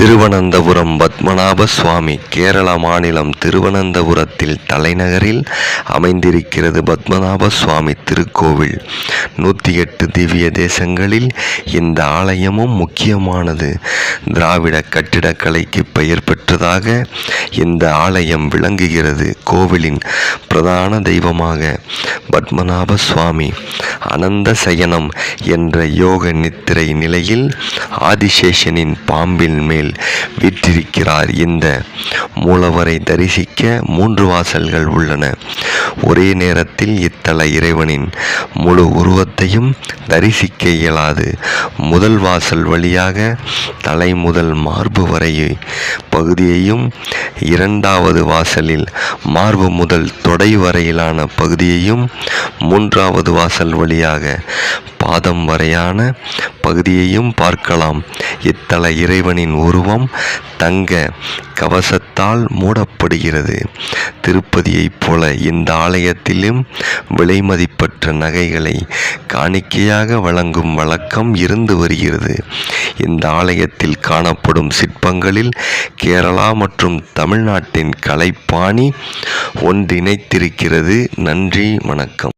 திருவனந்தபுரம் பத்மநாப சுவாமி. கேரள மாநிலம் திருவனந்தபுரத்தில் தலைநகரில் அமைந்திருக்கிறது பத்மநாப சுவாமி திருக்கோவில். நூற்றி எட்டு திவ்ய தேசங்களில் இந்த ஆலயமும் முக்கியமானது. திராவிட கட்டிடக்கலைக்கு பெயர் பெற்றதாக இந்த ஆலயம் விளங்குகிறது. கோவிலின் பிரதான தெய்வமாக பத்மநாப சுவாமி அனந்த சயனம் என்ற யோக நித்திரை நிலையில் ஆதிசேஷனின் பாம்பின் மேல் விற்றிருக்கிறார் இந்த மூலவரை தரிசிக்க மூன்று வாசல்கள் உள்ளன. ஒரே நேரத்தில் இத்தல இறைவனின் முழு உருவத்தையும் தரிசிக்க இயலாது. முதல் வாசல் வழியாக தலை முதல் மார்பு வரை பகுதியையும் இரண்டாவது வாசலில் மார்பு முதல் தொடை வரையிலான பகுதியையும் மூன்றாவது வாசல் வழியாக பாதம் வரையான பகுதியையும் பார்க்கலாம். இத்தல இறைவனின் உருவம் தங்க கவச கவசத்தால் மூடப்படுகிறது. திருப்பதியைப் போல இந்த ஆலயத்திலும் விலைமதிப்பற்ற நகைகளை காணிக்கையாக வழங்கும் வழக்கம் இருந்து வருகிறது. இந்த ஆலயத்தில் காணப்படும் சிற்பங்களில் கேரளா மற்றும் தமிழ்நாட்டின் கலைப்பாணி ஒன்றிணைத்திருக்கிறது. நன்றி வணக்கம்.